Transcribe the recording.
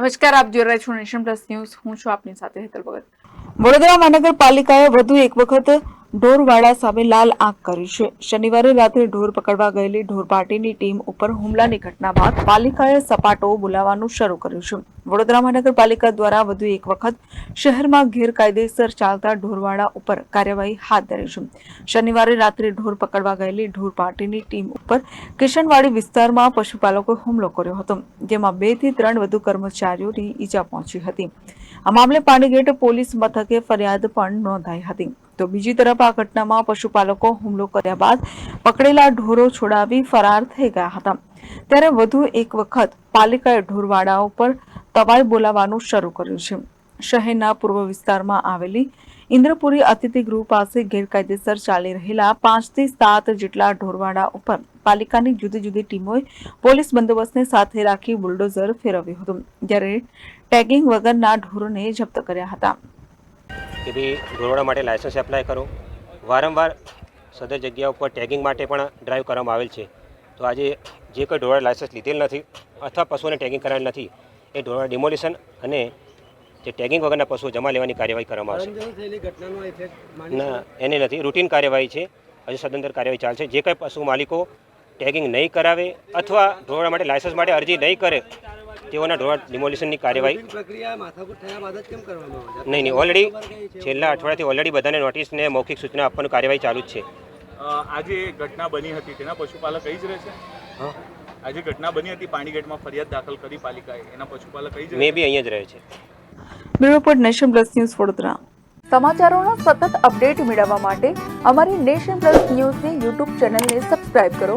નમસ્કાર, આપ જોઈ રહ્યા છો નેશન પ્લસ ન્યૂઝ. હું છું આપની સાથે હેતલ ભગત. વડોદરા મહાનગરપાલિકાએ વધુ એક વખત ઢોરવાડા સામે લાલ આંખ કરી છે. શનિવારે રાત્રે ઢોર પકડવા ગયેલી ઢોર પાર્ટીની ટીમ ઉપર હુમલાની ઘટના બાદ પાલિકાએ સપાટો બોલાવવાનું શરૂ કર્યું છે. વડોદરા મહાનગરપાલિકા દ્વારા વધુ એક વખત શહેરમાં ગેરકાયદેસર ચાલતા ઢોરવાડા ઉપર કાર્યવાહી હાથ ધરી છે. શનિવારે રાત્રે ઢોર પકડવા ગયેલી ઢોર પાર્ટીની ટીમ ઉપર કિશનવાડી વિસ્તારમાં પશુપાલકોએ હુમલો કર્યો હતો, જેમાં બેથી ત્રણ વધુ કર્મચારીઓની ઈજા પહોંચી હતી. આ મામલે પાણીગેટ પોલીસ મથકે ફરિયાદ પણ નોંધાઈ હતી. તો બીજી તરફ આ ઘટનામાં પશુપાલકો હુમલો કર્યા બાદ પકડેલા ઢોરો છોડાવી ફરાર થઈ ગયા હતા. ત્યારે વધુ એક વખત પાલિકાએ ઢોરવાડાઓ પર તવાઈ બોલાવવાનું શરૂ કર્યું છે. શહેરના પૂર્વ વિસ્તારમાં આવેલી ઇન્દ્રપુરી અતિથિ ગૃહ પાસે ગેરકાયદેસર ચાલી રહેલા પાંચથી સાત જેટલા ઢોરવાડા ઉપર પાલિકાની જુદી જુદી ટીમોએ પોલીસ બંદોબસ્તને સાથે રાખી બુલડોઝર ફેરવ્યું હતું, જ્યારે ટેગિંગ વગરના ઢોરોને જપ્ત કર્યા હતા. કે ભાઈ ઢોરવાડા માટે લાયસન્સ એપ્લાય કરો. વારંવાર સદર જગ્યા ઉપર ટેગિંગ માટે પણ ડ્રાઈવ કરવામાં આવેલ છે. તો આજે જે કોઈ ઢોરવાડા લાયસન્સ લીધેલ નથી અથવા પશુઓને ટેગિંગ કરાયેલ નથી એ ઢોરવાડા ડિમોલિશન અને જે ટેગિંગ વગરના પશુઓ જમા લેવાની કાર્યવાહી કરવામાં આવશે. ના એને નથી. રૂટીન કાર્યવાહી છે. હજુ સદંતર કાર્યવાહી ચાલશે. જે કંઈ પશુ માલિકો ટેગિંગ નહીં કરાવે અથવા ઢોરવાડા માટે લાયસન્સ માટે અરજી નહીં કરે તેઓના ઢોરવાડા ડિમોલિશનની કાર્યવાહી નહીં નહીં ઓલરેડી છેલ્લા અઠવાડિયાથી ઓલરેડી બધાને નોટિસને મૌખિક સૂચના આપવાની કાર્યવાહી ચાલુ જ છે. આજે ઘટના બની હતી. તેના પશુપાલક કઈ જ રહે છે? આજે ઘટના બની હતી પાણીગેટમાં ફરિયાદ દાખલ કરી પાલિકાએ. એના પશુપાલક કઈ જ મે બી અહીંયા જ રહે છે. Bureau report Nation Plus News Vadodara. સમાચારોના સતત અપડેટ મેળવવા માટે અમારી નેશન પ્લસ ન્યૂઝની યુટ્યુબ ચેનલને સબસ્ક્રાઇબ કરો.